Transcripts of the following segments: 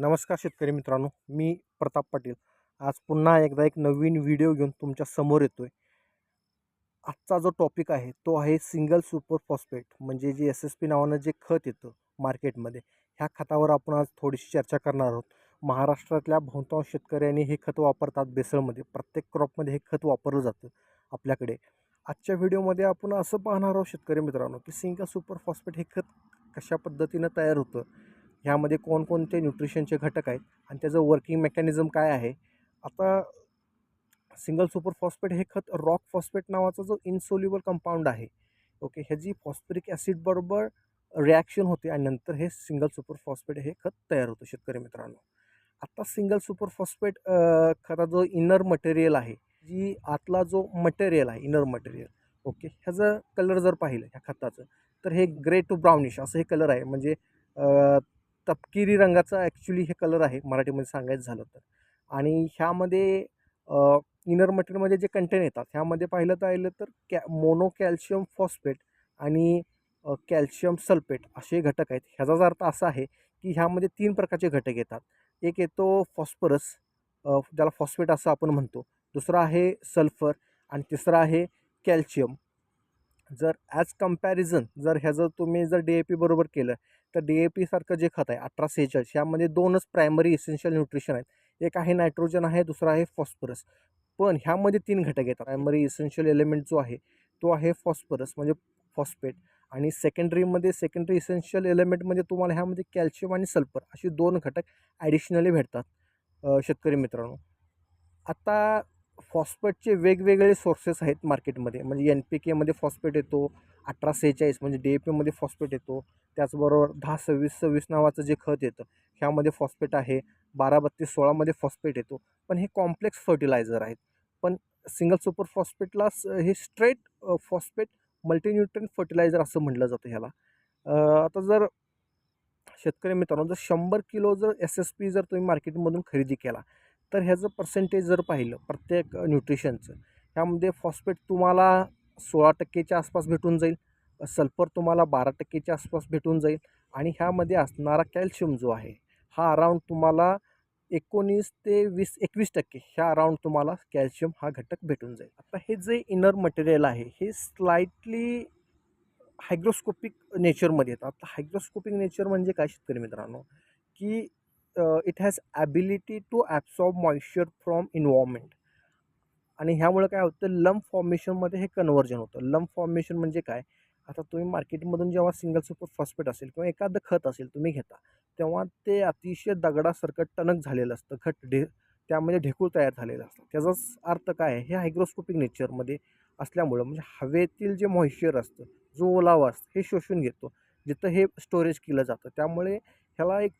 नमस्कार शेतकरी मित्रांनो मी प्रताप पाटील. आज पुन्हा एकदा एक नवीन व्हिडिओ घेऊन तुमच्यासमोर येतो आहे आजचा जो टॉपिक आहे तो आहे सिंगल सुपर फॉस्फेट म्हणजे जे एस एस पी नावानं जे खत येतं मार्केटमध्ये ह्या खतावर आपण आज थोडीशी चर्चा करणार आहोत. महाराष्ट्रातल्या बहुतांश शेतकऱ्यांनी हे खत वापरतात बेसळमध्ये. प्रत्येक क्रॉपमध्ये हे खत वापरलं जातं आपल्याकडे. आजच्या व्हिडिओमध्ये आपण असं पाहणार आहोत शेतकरी मित्रांनो की सिंगल सुपर फॉस्फेट हे खत कशा पद्धतीनं तयार होतं ह्यामध्ये कोणकोणते न्यूट्रिशनचे घटक आहेत आणि त्याचं वर्किंग मेकॅनिझम काय आहे? आता सिंगल सुपर फॉस्फेट हे खत रॉक फॉस्फेट नावाचा जो इन्सोल्युबल कंपाऊंड आहे ओके ह्याची फॉस्फरिक ॲसिडबरोबर रिॲक्शन होते आणि नंतर हे सिंगल सुपर फॉस्फेट हे खत तयार होतं शेतकरी मित्रांनो. आत्ता सिंगल सुपर फॉस्फेट खता जो इनर मटेरियल आहे जी आतला जो मटेरियल आहे इनर मटेरियल ओके ह्याचं कलर जर पाहिलं ह्या खताचं तर हे ग्रे टू ब्राउनिश असं हे कलर आहे. म्हणजे तपकिरी रंगाचा ॲक्च्युली हे कलर आहे मराठीमध्ये सांगायचं झालं तर. आणि ह्यामध्ये इनर मटेरियलमध्ये जे कंटेन येतात ह्यामध्ये पाहिलं तर आलं तर कॅ मोनो कॅल्शियम फॉस्फेट आणि कॅल्शियम सल्फेट असे घटक आहेत. ह्याचा अर्थ असा आहे की ह्यामध्ये तीन प्रकारचे घटक येतात. एक येतो फॉस्फरस ज्याला फॉस्फेट असं आपण म्हणतो. दुसरा आहे सल्फर आणि तिसरा आहे कॅल्शियम जर ॲज कंपॅरिझन जर ह्याचं तुम्ही जर डी ए पी बरोबर केलं तर डी ए पीसारखं जे खत आहे अठरा सेहेचाळीस यामध्ये दोनच प्रायमरी इसेन्शियल न्यूट्रिशन आहेत. एक आहे नायट्रोजन आहे दुसरा आहे फॉस्फरस पण ह्यामध्ये तीन घटक येतात. प्रायमरी इसेन्शियल एलिमेंट जो आहे तो आहे फॉस्फरस म्हणजे फॉस्फेट आणि सेकंडरीमध्ये सेकंडरी इसेन्शियल एलिमेंटमध्ये तुम्हाला ह्यामध्ये कॅल्शियम आणि सल्फर असे दोन घटक ॲडिशनली भेटतात शेतकरी मित्रांनो. आता फॉस्फेटचे वेगवेगळे सोर्सेस आहेत मार्केटमध्ये. म्हणजे एन पी केमध्ये फॉस्फेट येतो अठरा सेहेचाळीस म्हणजे डी ए पीमध्ये फॉस्फेट येतो. त्याचबरोबर दहा सव्वीस सव्वीस नावाचं जे खत येतं ह्यामध्ये फॉस्फेट आहे. बारा बत्तीस सोळामध्ये फॉस्फेट येतो. पण हे कॉम्प्लेक्स फर्टिलायझर आहेत. पण सिंगल सुपर फॉस्फेटला स- हे स्ट्रेट फॉस्फेट मल्टीन्यूट्रन फर्टिलायझर असं म्हटलं जातं ह्याला. आता जर शेतकरी मित्रांनो जर शंभर किलो जर एस एस पी जर तुम्ही मार्केटमधून खरेदी केला तर ह्याचं पर्सेंटेज जर पाहिलं प्रत्येक न्यूट्रिशनचं ह्यामध्ये फॉस्फेट तुम्हाला सोळा टक्केच्या आसपास भेटून जाईल सल्फर तुम्हाला बारा टक्केच्या आसपास भेटून जाईल आणि ह्यामध्ये असणारा कॅल्शियम जो आहे हा अराऊंड तुम्हाला एकोणीस ते वीस एकवीस टक्के ह्या अराऊंड तुम्हाला कॅल्शियम हा घटक भेटून जाईल. आता हे जे इनर मटेरियल आहे हे स्लाइटली हायग्रोस्कोपिक नेचरमध्ये येतं. आता हायग्रोस्कोपिक नेचर म्हणजे काय शेतकरी मित्रांनो? की it has ability to absorb moisture from environment आणि ह्यामुळे काय होतं लंप फॉर्मेशनमध्ये हे कन्वर्जन होतं. लंप फॉर्मेशन म्हणजे काय? आता तुम्ही मार्केटमधून जेव्हा सिंगल सुपर फॉस्फेट असेल किंवा एखादं खत असेल तुम्ही घेता तेव्हा ते अतिशय दगडासारखं टणक झालेलं असतं. खत ढे त्यामध्ये ढेकूळ तयार झालेलं असतं. त्याचाच अर्थ काय? आहे हे हायग्रोस्कोपिक नेचरमध्ये असल्यामुळं म्हणजे हवेतील जे मॉइश्चर असतं जो ओलावा असतो हे शोषून घेतो. जिथं हे स्टोरेज केलं जातं. त्यामुळे ह्याला एक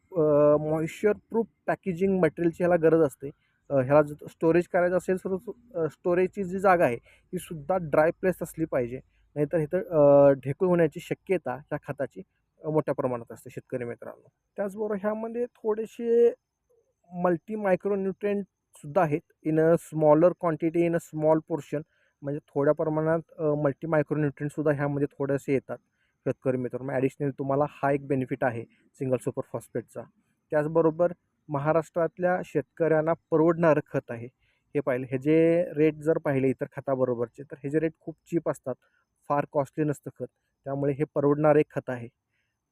मॉइश्चर प्रूफ पॅकेजिंग मटेरियलची ह्याला गरज असते. ह्याला जर स्टोरेज करायचं असेल तर स्टोरेजची जी जागा आहे ती सुद्धा ड्राय प्लेस असली पाहिजे. नाहीतर इथं ढेकूळ होण्याची शक्यता ह्या खताची मोठ्या प्रमाणात असते शेतकरी मित्रांनो. त्याचबरोबर ह्यामध्ये थोडेसे मल्टी मायक्रोन्युट्रेंटसुद्धा आहेत. In a smaller quantity in a small portion म्हणजे थोड्या प्रमाणात मल्टी मायक्रोन्युट्रेंटसुद्धा ह्यामध्ये थोडेसे येतात. शेतकरी मित्रांनो ॲडिशनल तुम्हाला हा एक बेनिफिट आहे सिंगल सुपर फॉस्फेटचा त्याचबरोबर महाराष्ट्रातल्या शेतकऱ्यांना परवडणारं खत आहे. हे पाहिलं हे जे रेट जर पाहिले इतर खताबरोबरचे तर हे जे रेट खूप चीप असतात फार कॉस्टली नसतं खत. त्यामुळे हे परवडणारं एक खत आहे.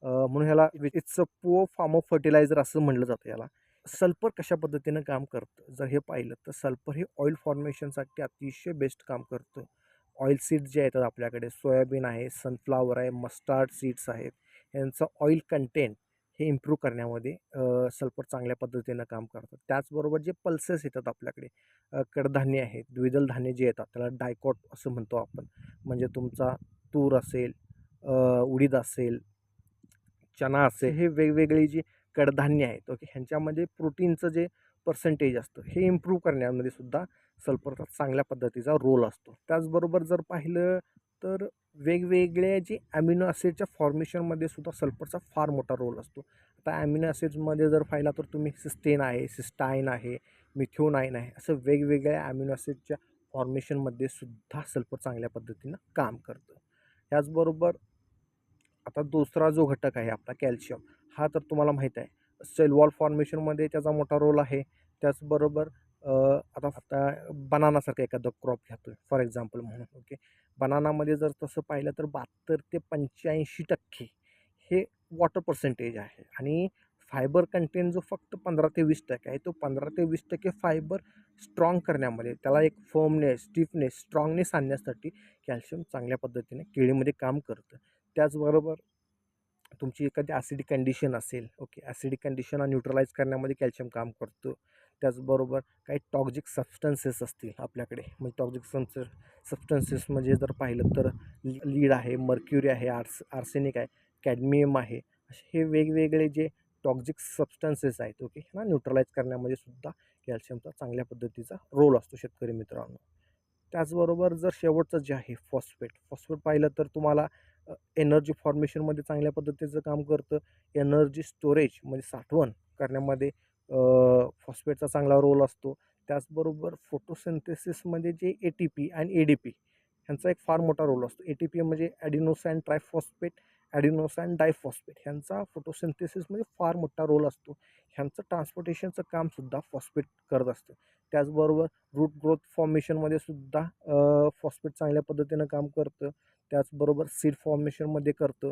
म्हणून ह्याला it's a poor form of fertiliser असं म्हटलं जातं याला. सल्फर कशा पद्धतीनं काम करतं? जर हे पाहिलं तर सल्फर हे ऑइल फॉर्मेशनसाठी अतिशय बेस्ट काम करतं. ऑइल सीड्स जे येतात आपल्याकडे सोयाबीन आहे सनफ्लावर आहे मस्टार्ड सीड्स आहेत यांचं ऑइल कंटेंट हे इम्प्रूव्ह करण्यामध्ये सल्फर चांगल्या पद्धतीनं काम करतं. त्याचबरोबर जे पल्सेस येतात आपल्याकडे कडधान्य आहेत द्विदल धान्य जे येतात त्याला डायकॉट असं म्हणतो आपण. म्हणजे तुमचा तूर असेल उडीद असेल चना असेल हे वेगवेगळी जी कडधान्य आहेत ओके ह्यांच्यामध्ये प्रोटीनचं जे पर्सेंटेज असतं हे इम्प्रूव्ह करण्यामध्ये सुद्धा सल्फरचा चांगल्या पद्धतीचा रोल असतो. त्याचबरोबर जर पाहिलं तर वेगवेगळ्या जे ॲमिनो ॲसिडच्या फॉर्मेशनमध्ये सुद्धा सल्फरचा फार मोठा रोल असतो. आता ॲमिनो ॲसिड्समध्ये जर पाहिला तर तुम्ही सिस्टेन आहे सिस्टाईन आहे मिथ्योनाईन आहे असं वेगवेगळ्या ॲमिनो ॲसिडच्या फॉर्मेशनमध्ये सुद्धा सल्फर चांगल्या पद्धतीनं काम करतं. त्याचबरोबर आता दुसरा जो घटक आहे आपला कॅल्शियम हा तर तुम्हाला माहीत आहे. सेल वॉल फॉर्मेशनमध्ये त्याचा मोठा रोल आहे. त्याचबरोबर आता आता बनानासारखं एखादं क्रॉप घेतो आहे फॉर एक्झाम्पल म्हणून ओके. बनानामध्ये जर तसं पाहिलं तर बहात्तर ते पंच्याऐंशी टक्के हे वॉटर पर्सेंटेज आहे आणि फायबर कंटेंट जो फक्त पंधरा ते वीस टक्के आहे तो पंधरा ते वीस टक्के फायबर स्ट्रॉंग करण्यामध्ये त्याला एक फर्मनेस स्टिफनेस स्ट्रॉंगनेस आणण्यासाठी कॅल्शियम चांगल्या पद्धतीने केळीमध्ये काम करतं. त्याचबरोबर तुमची एखादी ॲसिडिक कंडिशन असेल ओके ॲसिडिक कंडिशनला न्यूट्रलाइज करण्यामध्ये कॅल्शियम काम करतो. त्याचबरोबर काही टॉक्झिक सबस्टन्सेस असतील आपल्याकडे. म्हणजे टॉक्झिक सबस सबस्टन्सेस म्हणजे जर पाहिलं तर लीड आहे मर्क्युरी आहे आर्स आर्सेनिक आहे कॅडमियम आहे असे हे वेगवेगळे जे टॉक्झिक सबस्टन्सेस आहेत ओके ना न्यूट्रलाइज करण्यामध्ये सुद्धा कॅल्शियमचा चांगल्या पद्धतीचा रोल असतो शेतकरी मित्रांनो. त्याचबरोबर जर शेवटचं जे आहे फॉस्फेट फॉस्फेट पाहिलं तर तुम्हाला एनर्जी फॉर्मेशनमध्ये चांगल्या पद्धतीचं काम करतं. एनर्जी स्टोरेज म्हणजे साठवण करण्यामध्ये फॉस्फेटचा चांगला रोल असतो. त्याचबरोबर फोटोसिंथेसिसमध्ये म्हणजे जे ए टी पी आणि ए डी पी ह्यांचा एक फार मोठा रोल असतो. ए टी पी म्हणजे ॲडिनोसॅन ट्रायफॉस्फेट ॲडिनोसॅन डायफॉस्फेट ह्यांचा फोटोसिंथेसिसमध्ये फार मोठा रोल असतो. ह्यांचं ट्रान्सपोर्टेशनचं कामसुद्धा फॉस्फेट करत असतं. त्याचबरोबर रूट ग्रोथ फॉर्मेशनमध्ये सुद्धा फॉस्फेट चांगल्या पद्धतीनं काम करतं. त्याचबरोबर सीड फॉर्मेशनमध्ये करतं.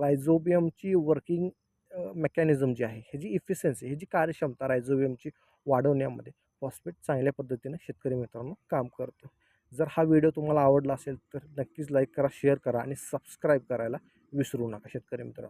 रायझोबियमची वर्किंग मेकॅनिझम जी आहे ह्याची इफिशियन्सी ह्याची कार्यक्षमता रायझोबियमची वाढवण्यामध्ये फॉस्फेट चांगल्या पद्धतीनं शेतकरी मित्रांनो काम करतं. जर हा व्हिडिओ तुम्हाला आवडला असेल तर नक्कीच लाईक करा शेअर करा आणि सबस्क्राईब करायला विसरू नका शेतकरी मित्रांनो.